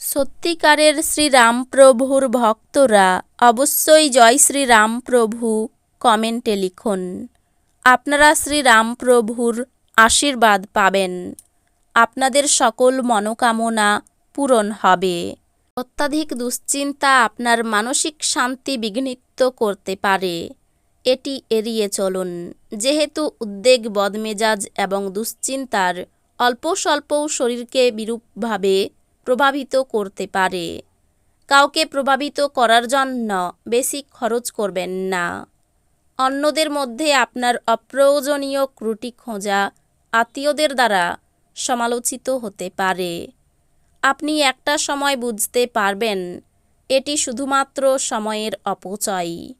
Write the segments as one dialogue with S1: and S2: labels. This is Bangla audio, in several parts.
S1: সত্যিকারের শ্রীরামপ্রভুর ভক্তরা অবশ্যই জয় শ্রীরামপ্রভু কমেন্টে লিখুন। আপনারা শ্রীরামপ্রভুর আশীর্বাদ পাবেন। আপনাদের সকল মনোকামনা পূরণ হবে। অত্যাধিক দুশ্চিন্তা আপনার মানসিক শান্তি বিঘ্নিত করতে পারে। এটি এড়িয়ে চলুন। যেহেতু উদ্বেগ, বদমেজাজ এবং দুশ্চিন্তার অল্প স্বল্পও শরীরকে বিরূপভাবে প্রভাবিত করতে পারে। কাউকে প্রভাবিত করার জন্য বেশি খরচ করবেন না। অন্যদের মধ্যে আপনার অপ্রয়োজনীয় ক্রুটি খোঁজা আত্মীয়দের দ্বারা সমালোচিত হতে পারে। আপনি একটা সময় বুঝতে পারবেন, এটি শুধুমাত্র সময়ের অপচয়।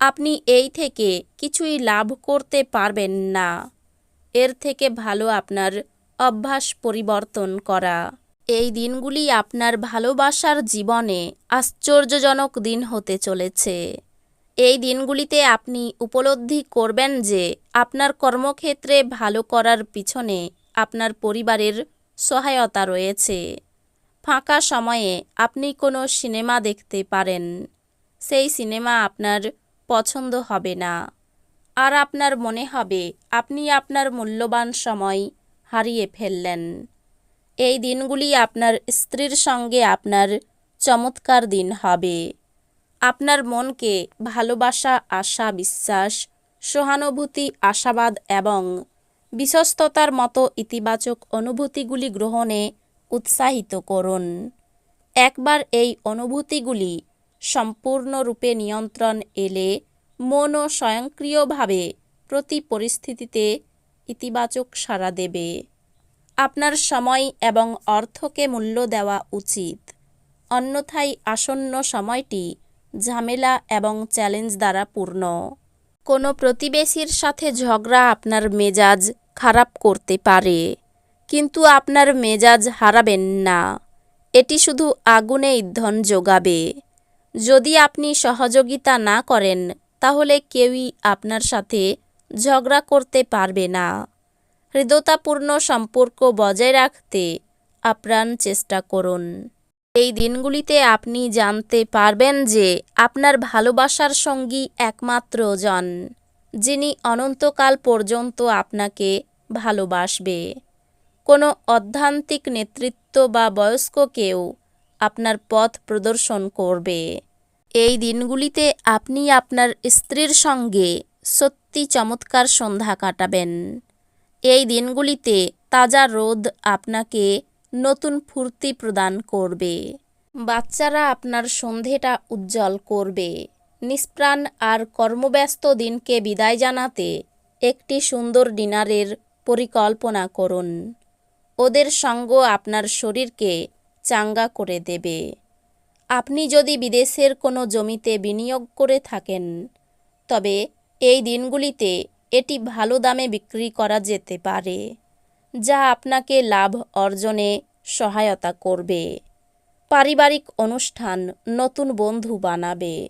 S1: আপনি এই থেকে কিছুই লাভ করতে পারবেন না। এর থেকে ভালো আপনার অভ্যাস পরিবর্তন করা। এই দিনগুলি আপনার ভালোবাসার জীবনে আশ্চর্যজনক দিন হতে চলেছে। এই দিনগুলিতে আপনি উপলব্ধি করবেন যে আপনার কর্মক্ষেত্রে ভালো করার পিছনে আপনার পরিবারের সহায়তা রয়েছে। ফাঁকা সময়ে আপনি কোনো সিনেমা দেখতে পারেন। সেই সিনেমা আপনার পছন্দ হবে না। আর আপনার মনে হবে আপনি আপনার মূল্যবান সময় হারিয়ে ফেললেন। এই দিনগুলি আপনার স্ত্রীর সঙ্গে আপনার চমৎকার দিন হবে। আপনার মনকে ভালোবাসা, আশা, বিশ্বাস, সহানুভূতি, আশাবাদ এবং বিশ্বস্ততার মতো ইতিবাচক অনুভূতিগুলি গ্রহণে উৎসাহিত করুন। একবার এই অনুভূতিগুলি সম্পূর্ণরূপে নিয়ন্ত্রণ এলে মনও স্বয়ংক্রিয়ভাবে প্রতি পরিস্থিতিতে ইতিবাচক সাড়া দেবে। আপনার সময় এবং অর্থকে মূল্য দেওয়া উচিত। অন্যথায় আসন্ন সময়টি ঝামেলা এবং চ্যালেঞ্জ দ্বারা পূর্ণ। কোনো প্রতিবেশীর সাথে ঝগড়া আপনার মেজাজ খারাপ করতে পারে, কিন্তু আপনার মেজাজ হারাবেন না। এটি শুধু আগুনে ইন্ধন যোগাবে। যদি আপনি সহযোগিতা না করেন, তাহলে কেউই আপনার সাথে ঝগড়া করতে পারবে না। হৃদয়তাপূর্ণ সম্পর্ক বজায় রাখতে আপ্রাণ চেষ্টা করুন। এই দিনগুলিতে আপনি জানতে পারবেন যে আপনার ভালোবাসার সঙ্গী একমাত্র জন, যিনি অনন্তকাল পর্যন্ত আপনাকে ভালোবাসবে। কোনো অধ্যান্তিক নেতৃত্ব বা বয়স্ক কেউ আপনার পথ প্রদর্শন করবে। এই দিনগুলিতে আপনি আপনার স্ত্রীর সঙ্গে সত্যি চমৎকার সন্ধ্যা কাটাবেন। এই দিনগুলিতে তাজা রোদ আপনাকে নতুন ফুর্তি প্রদান করবে। বাচ্চারা আপনার সন্ধেটা উজ্জ্বল করবে। নিষ্প্রাণ আর কর্মব্যস্ত দিনকে বিদায় জানাতে একটি সুন্দর ডিনারের পরিকল্পনা করুন। ওদের সঙ্গ আপনার শরীরকে চাঙ্গা করে দেবে। আপনি যদি বিদেশের কোনো জমিতে বিনিয়োগ করে থাকেন, তবে এই দিনগুলিতে এটি ভালো দামে বিক্রি করা যেতে পারে, যা আপনাকে লাভ অর্জনে সহায়তা করবে। পারিবারিক অনুষ্ঠান নতুন বন্ধু বানাবে,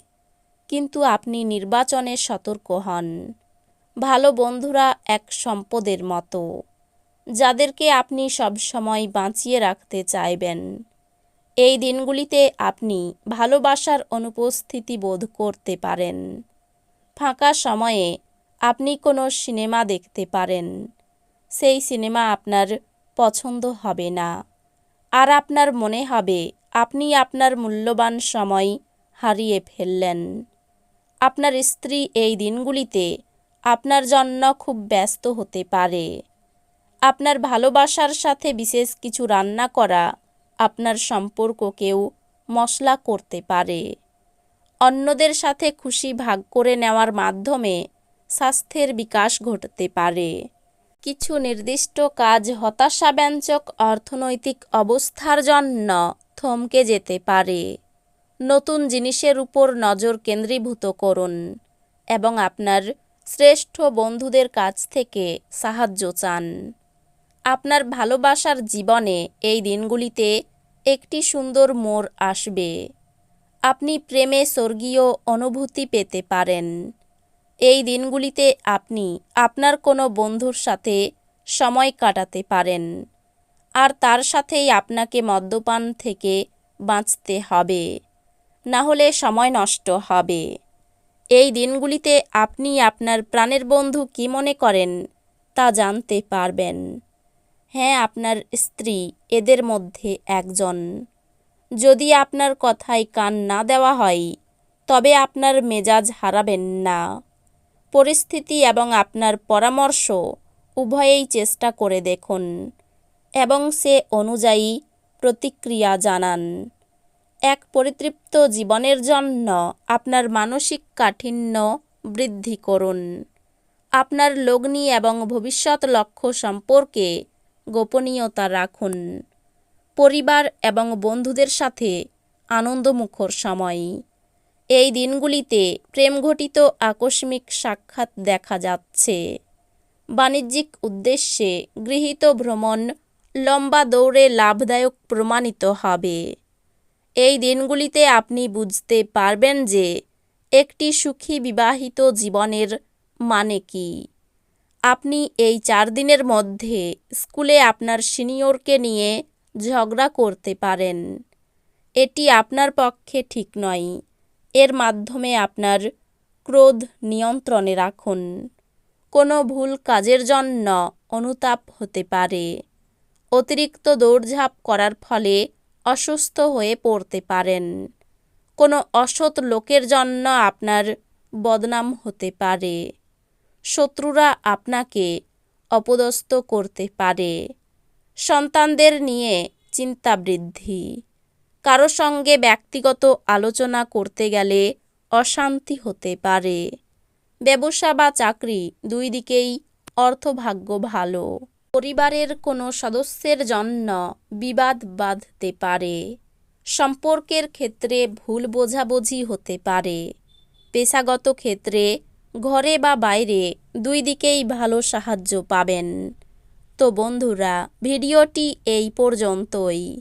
S1: কিন্তু আপনি নির্বাচনে সতর্ক হন। ভালো বন্ধুরা এক সম্পদের মতো, যাদেরকে আপনি সবসময় বাঁচিয়ে রাখতে চাইবেন। এই দিনগুলিতে আপনি ভালোবাসার অনুপস্থিতি বোধ করতে পারেন। ফাঁকা সময়ে আপনি কোনো সিনেমা দেখতে পারেন। সেই সিনেমা আপনার পছন্দ হবে না। আর আপনার মনে হবে, আপনি আপনার মূল্যবান সময় হারিয়ে ফেললেন। আপনার স্ত্রী এই দিনগুলিতে আপনার জন্য খুব ব্যস্ত হতে পারে। আপনার ভালোবাসার সাথে বিশেষ কিছু রান্না করা আপনার সম্পর্ককেও মশলা করতে পারে। অন্যদের সাথে খুশি ভাগ করে নেওয়ার মাধ্যমে স্বাস্থ্যের বিকাশ ঘটতে পারে। কিছু নির্দিষ্ট কাজ হতাশাব্যঞ্জক অর্থনৈতিক অবস্থার জন্য থমকে যেতে পারে। নতুন জিনিসের উপর নজর কেন্দ্রীভূত করুন এবং আপনার শ্রেষ্ঠ বন্ধুদের কাছ থেকে সাহায্য চান। আপনার ভালোবাসার জীবনে এই দিনগুলিতে একটি সুন্দর মোড় আসবে। আপনি প্রেমে স্বর্গীয় অনুভূতি পেতে পারেন। এই দিনগুলিতে আপনি আপনার কোনো বন্ধুর সাথে সময় কাটাতে পারেন। আর তার সাথেই আপনাকে মদ্যপান থেকে বাঁচতে হবে। না হলে সময় নষ্ট হবে। এই দিনগুলিতে আপনি আপনার প্রাণের বন্ধু কী মনে করেন তা জানতে পারবেন। হ্যাঁ আপনার স্ত্রী এদের মধ্যে একজন। যদি আপনার কথায় কান না দেওয়া হয়, তবে আপনার মেজাজ হারাবেন না। পরিস্থিতি এবং আপনার পরামর্শ উভয়েই চেষ্টা করে দেখুন এবং সে অনুযায়ী প্রতিক্রিয়া জানান। এক পরিতৃপ্ত জীবনের জন্য আপনার মানসিক কাঠিন্য বৃদ্ধি করুন। আপনার লগ্নি এবং ভবিষ্যৎ লক্ষ্য সম্পর্কে গোপনীয়তা রাখুন। পরিবার এবং বন্ধুদের সাথে আনন্দমুখর সময়। এই দিনগুলিতে প্রেমঘটিত আকস্মিক সাক্ষাৎ দেখা যাচ্ছে। বাণিজ্যিক উদ্দেশ্যে গৃহীত ভ্রমণ লম্বা দৌড়ে লাভদায়ক প্রমাণিত হবে। এই দিনগুলিতে আপনি বুঝতে পারবেন যে একটি সুখী বিবাহিত জীবনের মানে কি। আপনি এই চার দিনের মধ্যে স্কুলে আপনার সিনিয়রকে নিয়ে ঝগড়া করতে পারেন। এটি আপনার পক্ষে ঠিক নয়। এর মাধ্যমে আপনার ক্রোধ নিয়ন্ত্রণে রাখুন। কোনো ভুল কাজের জন্য অনুতাপ হতে পারে। অতিরিক্ত দৌড়ঝাঁপ করার ফলে অসুস্থ হয়ে পড়তে পারেন। কোনো অসৎ লোকের জন্য আপনার বদনাম হতে পারে। শত্রুরা আপনাকে অপদস্থ করতে পারে। সন্তানদের নিয়ে চিন্তা বৃদ্ধি। কারও সঙ্গে ব্যক্তিগত আলোচনা করতে গেলে অশান্তি হতে পারে। ব্যবসা বা চাকরি দুই দিকেই অর্থভাগ্য ভালো। পরিবারের কোনো সদস্যের জন্য বিবাদ বাঁধতে পারে। সম্পর্কের ক্ষেত্রে ভুল বোঝাবুঝি হতে পারে। পেশাগত ক্ষেত্রে ঘরে বা বাইরে দুই দিকেই ভালো সাহায্য পাবেন। তো বন্ধুরা, ভিডিওটি এই পর্যন্তই।